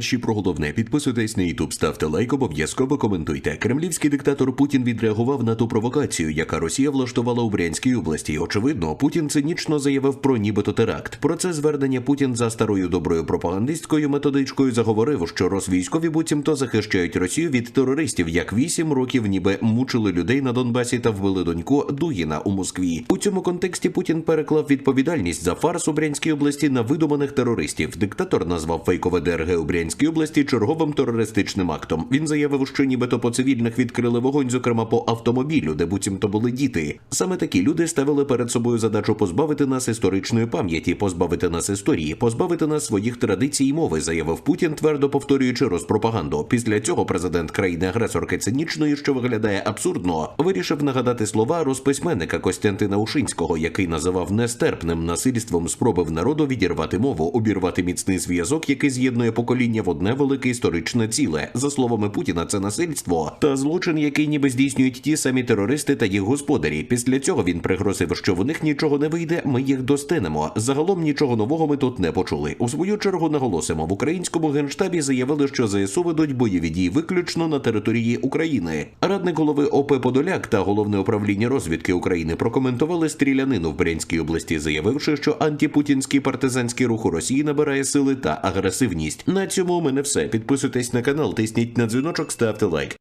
Ще про головне підписуйтесь на Ютуб, ставте лайк, обов'язково коментуйте. Кремлівський диктатор Путін відреагував на ту провокацію, яка Росія влаштувала у Брянській області. Очевидно, Путін цинічно заявив про нібито теракт. Про це звернення Путін за старою доброю пропагандистською методичкою заговорив, що розвійськові буцімто захищають Росію від терористів, як вісім років ніби мучили людей на Донбасі та вбили доньку Дугіна у Москві. У цьому контексті Путін переклав відповідальність за фарс у Брянській області на видуманих терористів. Диктатор назвав фейкове ДРГ у Брянській області черговим терористичним актом. Він заявив, що нібито по цивільних відкрили вогонь, зокрема по автомобілю, де буцімто були діти. Саме такі люди ставили перед собою задачу позбавити нас історичної пам'яті, позбавити нас історії, позбавити нас своїх традицій і мови, заявив Путін, твердо повторюючи розпропаганду. Після цього президент країни-агресорки цинічної, що виглядає абсурдно, вирішив нагадати слова розписьменника Костянтина Ушинського, який називав нестерпним насильством спроби в народу відірвати мову, обірвати міцний зв'язок, який з'єднує покоління в одне велике історичне ціле. За словами Путіна, це насильство та злочин, який ніби здійснюють ті самі терористи та їх господарі. Після цього він пригрозив, що в них нічого не вийде. Ми їх достинемо. Загалом нічого нового ми тут не почули. У свою чергу наголосимо в українському генштабі заявили, що ЗСУ ведуть бойові дії виключно на території України. Радник голови ОП Подоляк та головне управління розвідки України прокоментували стрілянину в Брянській області, заявивши, що антипутінський партизанський рух у Росії набирає сили та агресивність. На цьому у мене все. Підписуйтесь на канал, тисніть на дзвіночок, ставте лайк.